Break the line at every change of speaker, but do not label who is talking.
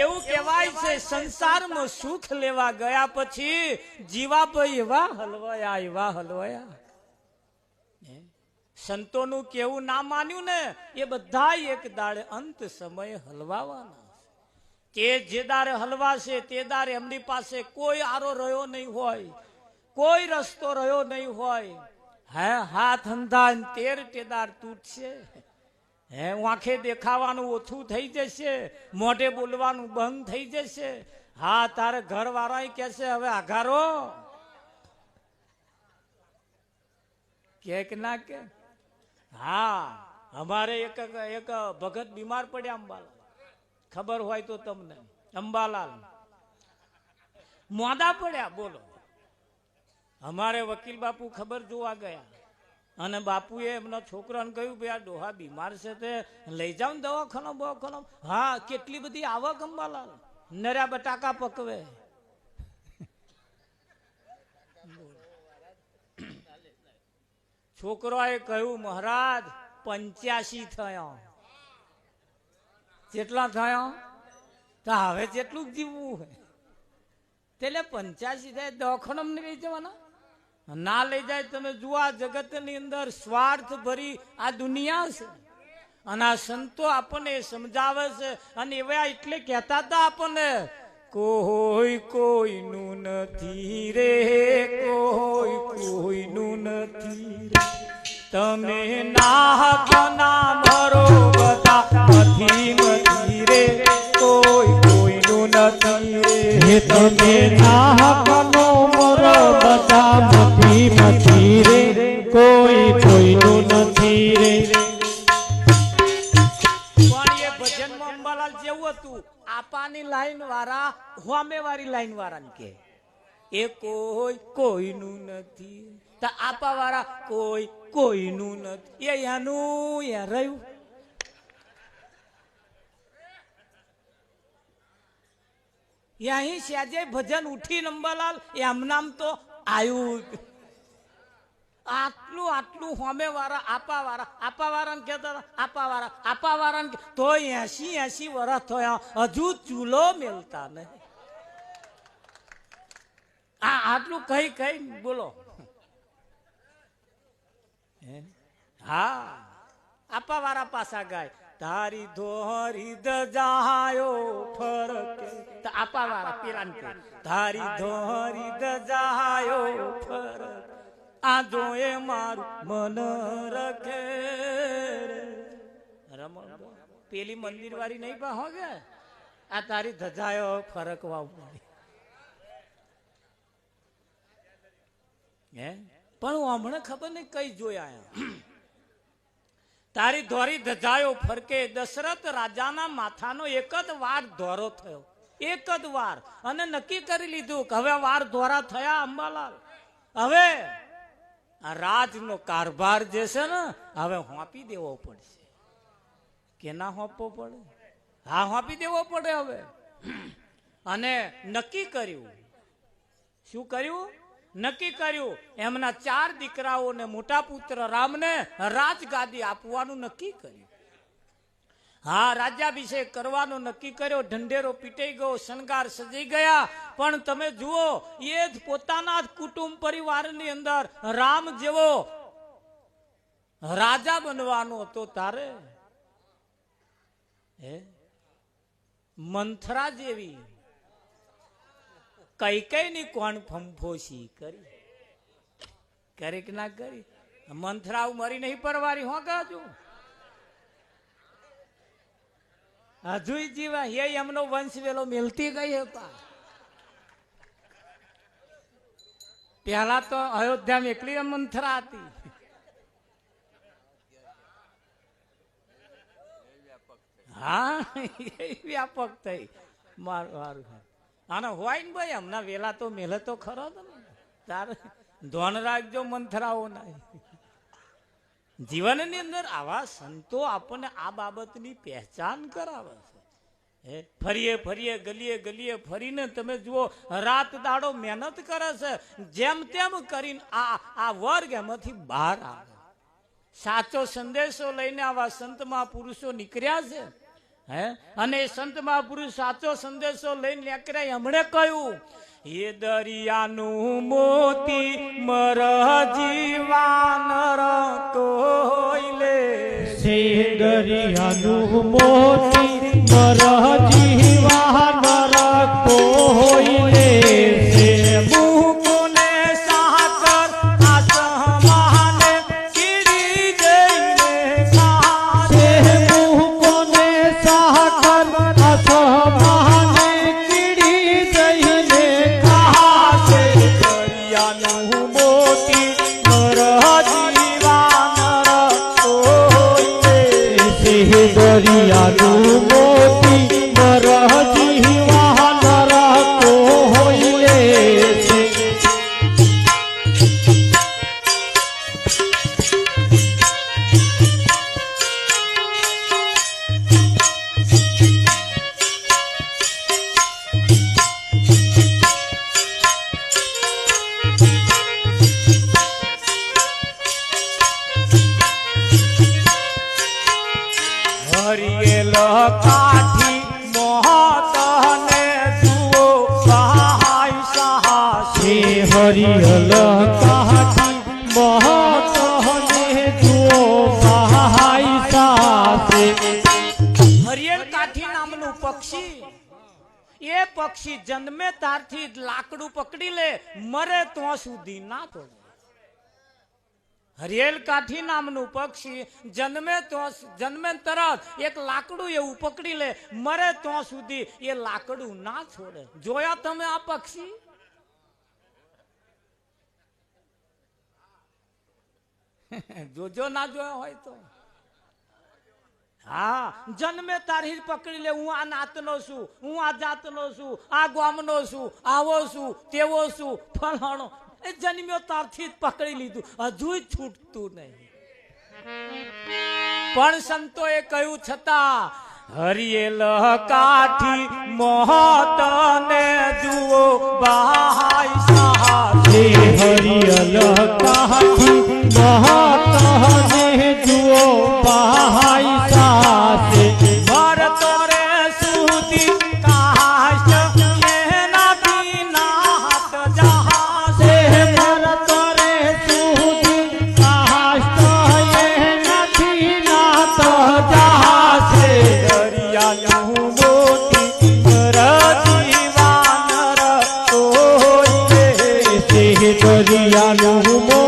એવું કહેવાય છે સંસારમાં સુખ લેવા ગયા પછી જીવાભાઈ એવા હલવાયા એવા હલવાયા. સંતોનું કેવું ના માન્યું ને, એ બધા એક દાડે અંત સમયે હલવાવાના કે જે દારે હલવાશે, તે દારે એમની પાસે કોઈ આરો રહ્યો નહીં હોય, કોઈ રસ્તો રહ્યો નહીં હોય. હે, હાથ અંધાન તેર ટેદાર તૂટશે. હે આંખે દેખાવાનું ઓછું થઈ જશે, મોઢે બોલવાનું બંધ થઈ જશે. હા, તારે ઘર વાળા કહેશે, હવે આઘારો. કે કે ના કે? હા, અમારે એક એક ભગત બીમાર પડ્યા અંબાલાલ. ખબર હોય તો તમને. અંબાલાલ. મોદા પડ્યા, બોલો. અમારે વકીલ બાપુ ખબર જોવા ગયા. અને બાપુએ એમના છોકરાને કહ્યું ભાઈ આ ડોહા બીમાર છે તે, લઈ જાઓ ને દવાખાનો દવાખાનો હા, કેટલી બધી આવક અંબાલાલ. નર્યા બટાકા પકવે. છોકરાએ કહ્યું, મહારાજ, પંચ્યાસી થયા. કેટલા થયા, તો હવે જેટલું જ જીવવું હોય. એટલે પંચ્યાસી થાય, દવાખાનામાં લઈ જવાના? ના લઈ જાય તમે જુઓ આ જગતની અંદર સ્વાર્થ ભરી આ દુનિયા છે. અને આ સંતો આપણને સમજાવે છે. અને એવા એટલે કહેતા હતા આપણને, કોઈ કોઈનું નથી રે, કોઈ કોઈનું નથી તમે ના ના મરો બધા નથી નથી રે. કોઈ કોઈનું નથી રે.
તમે નાહકનો મોર બધા
આપાની લાઈન વાળા હોમે વાળી લાઈન વાળા કે. એ કોઈ કોઈનું નથી. આપા વાળા કોઈ કોઈનું નથી. એ એનું એ રહ્યું. અહીં સ્યાજે ભજન ઉઠી નંબરલાલ એમ નામ તો આયું આટલું આટલું હોમે વાળા આપા વાળા આપા વાળાને કહેતા હતા, આપા વાળા આપા વાળાને તો એસી એસી વર્ષ થયા હજુ ચૂલો મેલતા નહીં. આ આટલું કઈ કઈ બોલો. હા? આપા વાળા પાસા ગાય. તારી ધોરી દજાયો ફરકે. આપા વાળા પીરાન તારી ધોરી દજાયો ફરક. આ જોએ મારું મન રખે પેલી મંદિર વાળી નહીં પા હોગે? આ તારી ધજાયો ફરક વાવ હે? પણ હું હમણાં ખબર નહીં કઈ જોયા તારી ધોરી ધજાયો ફરકે. દશરથ રાજાના માથાનો એક જ વાર ધોરો થયો. એક જ વાર. અને નક્કી કરી લીધું કે હવે વાર ધોરા થયા અંબાલાલ. હવે આ રાજનો કારભાર જે છે ને, હવે હોંપી દેવો પડશે. કે ના હોંપવો પડે? હા, હોંપી દેવો પડે હવે. અને નક્કી કર્યું. શું કર્યું? નક્કી કર્યું. એમના ચાર દીકરાઓને, મોટા પુત્ર રામને રાજગાદી આપવાનું નક્કી કર્યું. હા, રાજ્યાભિષેક કરવાનો નક્કી કર્યો, ઢંઢેરો પીટાઈ ગયો, શણગાર સજી ગયા. પણ તમે જુઓ, એ જ પોતાના કુટુંબ પરિવારની અંદર રામ જેવો રાજા બનવાનો હતો તારે. હે? મંથરા જેવી. કઈ કઈ ની કોણ ફંફોસી કરી? કરી કે ના કરી. મંથરા મરી નહીં પરવારી, હો ગાજો હજુ જીવા હે, એમનો વંશ વેલો મિલતી ગઈ હતા. પેલા તો અયોધ્યામાં એકલી મંથરા હતી. હા વ્યાપક થઈ. મારું મારું. આને હોય ને ભાઈ, હમણાં વેલા તો મેલે તો ખરો તો તારે ધોન રાખજો મંથરાઓ ના જીવનની અંદર આવા સંતો આપણને આ બાબતની પહેચાન કરાવે છે. ફરીએ ફરીએ, ગલીએ ગલીએ ફરીને તમે જુઓ, રાત દાડો મહેનત કરે છે. જેમ તેમ કરીને આ આ વર્ગ એમાંથી બહાર આવે. સાચો સંદેશો લઈને આવા સંત મહાપુરુષો નીકળ્યા છે. હે, અને સંત મહાપુરુષ સાચો સંદેશો લઈને નીકળ્યા, એમણે કહ્યું, એ દરિયાનું મોતી મર જીવાન
દરિયાનું મોતી મર
દરિયાનું મોતી હરિયેલ પક્ષી. એ પક્ષી જન્મે તારથી લાકડું પકડી લે, મરે તો સુધી ના પડે. હરિયેલ કાઠી નામનું પક્ષી જન્મે તો જન્મે તરત એક લાકડું એવું પકડી લે, મરે તો સુધી એ લાકડું ના છોડે. જોયા તમે આ પક્ષી? જોજો ના જોયો હોય તો. હા, જન્મે તારી પકડી લે, હું આ નાતનો છું, હું આ જાતનો છું, આ ગામનો છું, આવો છું, તેવો છું, ફલાણો. એ જન્મ્યો તારથી જ પકડી લીધું. હજુ છૂટતું નહીં. પણ સંતોએ કહ્યું, છતાં હરિયેલ કાઠી મોહતને જુઓ બાહાય સાહસ.
છે હરિહલ કાઠી મહતને જુઓ સહાય સાસે છે
દરિયાનું